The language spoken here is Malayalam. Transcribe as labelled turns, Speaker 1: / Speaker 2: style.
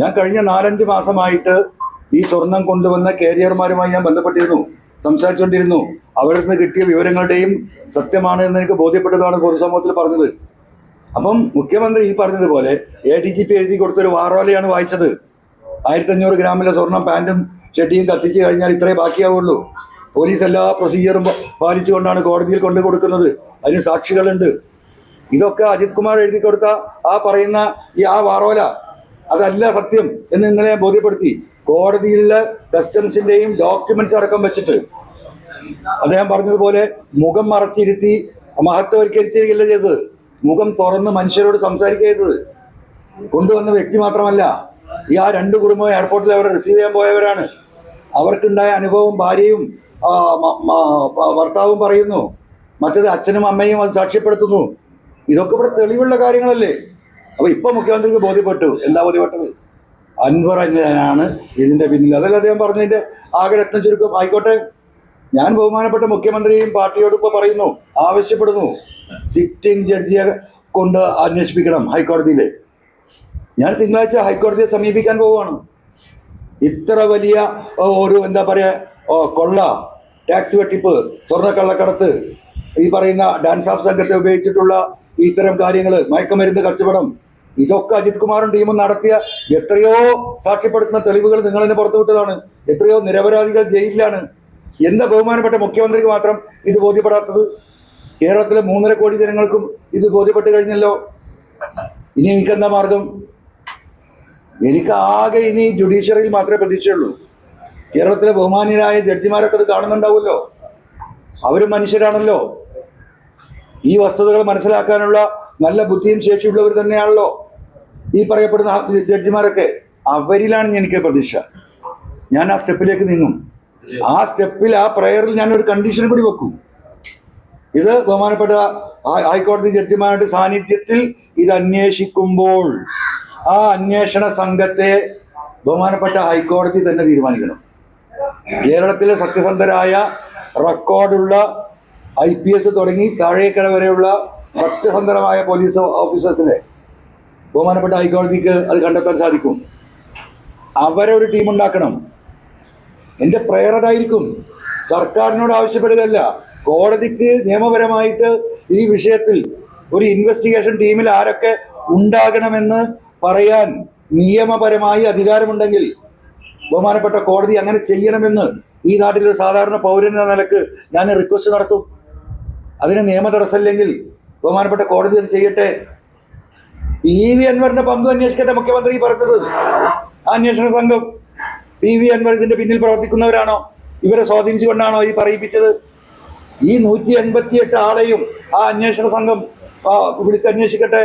Speaker 1: ഞാൻ കഴിഞ്ഞ നാലഞ്ച് മാസമായിട്ട് ഈ സ്വർണം കൊണ്ടുവന്ന കാരിയർമാരുമായി ഞാൻ ബന്ധപ്പെട്ടിരുന്നു സംസാരിച്ചുകൊണ്ടിരുന്നു. അവരിൽ നിന്ന് കിട്ടിയ വിവരങ്ങളുടെയും സത്യമാണ് എന്ന് എനിക്ക് ബോധ്യപ്പെട്ടതാണ് പൊതുസമൂഹത്തിൽ പറഞ്ഞത്. അപ്പം മുഖ്യമന്ത്രി ഈ പറഞ്ഞതുപോലെ എ ഡി ജി പി എഴുതി കൊടുത്തൊരു വാറോലയാണ് വായിച്ചത്. ആയിരത്തി അഞ്ഞൂറ് ഗ്രാമിലെ സ്വർണം പാന്റും ഷെട്ടിയും കത്തിച്ച് കഴിഞ്ഞാൽ ഇത്രേ ബാക്കിയാവുള്ളൂ. പോലീസ് എല്ലാ പ്രൊസീജിയറും പാലിച്ചുകൊണ്ടാണ് കോടതിയിൽ കൊണ്ടു കൊടുക്കുന്നത്. അതിന് സാക്ഷികളുണ്ട്. ഇതൊക്കെ അജിത് കുമാർ എഴുതി കൊടുത്ത ആ പറയുന്ന ഈ ആ വാറോല അതല്ല സത്യം എന്ന് നിങ്ങളെ ബോധ്യപ്പെടുത്തി. കോടതിയിലെ കസ്റ്റംസിന്റെയും ഡോക്യുമെന്റ്സ് അടക്കം വെച്ചിട്ട്. അദ്ദേഹം പറഞ്ഞതുപോലെ മുഖം മറച്ചിരുത്തി മഹത്വവൽക്കരിച്ചിരിക്കില്ല ചെയ്തത്. മുഖം തുറന്ന് മനുഷ്യരോട് സംസാരിക്കുക ചെയ്തത്. കൊണ്ടുവന്ന വ്യക്തി മാത്രമല്ല ഈ ആ രണ്ട് കുടുംബവും എയർപോർട്ടിൽ അവരെ റിസീവ് ചെയ്യാൻ പോയവരാണ്. അവർക്കുണ്ടായ അനുഭവം ഭാര്യയും ഭർത്താവും പറയുന്നു. മറ്റത് അച്ഛനും അമ്മയും അത് സാക്ഷ്യപ്പെടുത്തുന്നു. ഇതൊക്കെ ഇവിടെ തെളിവുള്ള കാര്യങ്ങളല്ലേ? അപ്പൊ ഇപ്പൊ മുഖ്യമന്ത്രിക്ക് ബോധ്യപ്പെട്ടു. എന്താ ബോധ്യപ്പെട്ടത്? അൻവർ അന്യനാണ് ഇതിന്റെ പിന്നിൽ. അതല്ല അദ്ദേഹം പറഞ്ഞതിന്റെ ആകെ രത്ന ചുരുക്കം. ആയിക്കോട്ടെ. ഞാൻ ബഹുമാനപ്പെട്ട മുഖ്യമന്ത്രിയും പാർട്ടിയോട് ഇപ്പോൾ പറയുന്നു ആവശ്യപ്പെടുന്നു. സിറ്റിംഗ് ജഡ്ജിയെ കൊണ്ട് അന്വേഷിപ്പിക്കണം ഹൈക്കോടതിയിൽ ഞാൻ തിങ്കളാഴ്ച ഹൈക്കോടതിയെ സമീപിക്കാൻ പോവുകയാണ്. ഇത്ര വലിയ ഒരു എന്താ പറയുക കൊള്ള ടാക്സ് വെട്ടിപ്പ് സ്വർണ കള്ളക്കടത്ത് ഈ പറയുന്ന ഡാൻസ് ഓഫ് സംഘത്തെ ഉപയോഗിച്ചിട്ടുള്ള ഇത്തരം കാര്യങ്ങൾ മയക്കുമരുന്ന് കച്ചവടം ഇതൊക്കെ അജിത് കുമാറും ടീമും നടത്തിയ എത്രയോ സാക്ഷ്യപ്പെടുത്തുന്ന തെളിവുകൾ നിങ്ങൾ തന്നെ പുറത്തുവിട്ടതാണ് എത്രയോ നിരപരാധികൾ ജയിലിലാണ്. എന്താ ബഹുമാനപ്പെട്ട മുഖ്യമന്ത്രിക്ക് മാത്രം ഇത് ബോധ്യപ്പെടാത്തത്? കേരളത്തിലെ മൂന്നര കോടി ജനങ്ങൾക്കും ഇത് ബോധ്യപ്പെട്ട് കഴിഞ്ഞല്ലോ. ഇനി എനിക്കെന്താ മാർഗം? എനിക്ക് ആകെ ഇനി ജുഡീഷ്യറിയിൽ മാത്രമേ പ്രതീക്ഷയുള്ളൂ. കേരളത്തിലെ ബഹുമാനീയരായ ജഡ്ജിമാരൊക്കെ അത് കാണുന്നുണ്ടാവുമല്ലോ. അവരും മനുഷ്യരാണല്ലോ. ഈ വസ്തുതകൾ മനസ്സിലാക്കാനുള്ള നല്ല ബുദ്ധിയും ശേഷിയുള്ളവർ തന്നെയാണല്ലോ. ഈ പറയപ്പെടുന്ന ജഡ്ജിമാരൊക്കെ അവരിലാണ് എനിക്ക് പ്രതീക്ഷ. ഞാൻ ആ സ്റ്റെപ്പിലേക്ക് നീങ്ങും. ആ സ്റ്റെപ്പിൽ ആ പ്രയറിൽ ഞാൻ ഒരു കണ്ടീഷൻ കൂടി വെക്കും. ഇത് ബഹുമാനപ്പെട്ട ഹൈക്കോടതി ജഡ്ജിമാരുടെ സാന്നിധ്യത്തിൽ ഇത് അന്വേഷിക്കുമ്പോൾ ആ അന്വേഷണ സംഘത്തെ ബഹുമാനപ്പെട്ട ഹൈക്കോടതി തന്നെ തീരുമാനിക്കണം. കേരളത്തിലെ സത്യസന്ധരായ റെക്കോർഡുള്ള ഐ പി എസ് തുടങ്ങി താഴേക്കട വരെയുള്ള സത്യസന്ധരമായ പോലീസ് ഓഫീസേഴ്സിനെ ബഹുമാനപ്പെട്ട ഹൈക്കോടതിക്ക് അത് കണ്ടെത്താൻ സാധിക്കും. അവരെ ഒരു ടീം ഉണ്ടാക്കണം. എന്റെ പ്രയർ അതായിരിക്കും. സർക്കാരിനോട് ആവശ്യപ്പെടുകയല്ല. കോടതിക്ക് നിയമപരമായിട്ട് ഈ വിഷയത്തിൽ ഒരു ഇൻവെസ്റ്റിഗേഷൻ ടീമിൽ ആരൊക്കെ ഉണ്ടാകണമെന്ന് പറയാൻ നിയമപരമായി അധികാരമുണ്ടെങ്കിൽ ബഹുമാനപ്പെട്ട കോടതി അങ്ങനെ ചെയ്യണമെന്ന് ഈ നാട്ടിലൊരു സാധാരണ പൗരൻ എന്ന നിലയ്ക്ക് ഞാൻ റിക്വസ്റ്റ് നടത്തും. അതിന് നിയമ തടസ്സമില്ലെങ്കിൽ ബഹുമാനപ്പെട്ട കോടതി അത് ചെയ്യട്ടെ പി വി അൻവറിന്റെ പങ്ക് അന്വേഷിക്കട്ടെ മുഖ്യമന്ത്രി പറഞ്ഞത്. അന്വേഷണ സംഘം പി വി അൻവർ ഇതിന്റെ പിന്നിൽ പ്രവർത്തിക്കുന്നവരാണോ? ഇവരെ സ്വാധീനിച്ചുകൊണ്ടാണോ ഈ പറയിപ്പിച്ചത്? ഈ നൂറ്റി എൺപത്തിയെട്ട് ആളെയും ആ അന്വേഷണ സംഘം ആ, വിളിച്ച് അന്വേഷിക്കട്ടെ.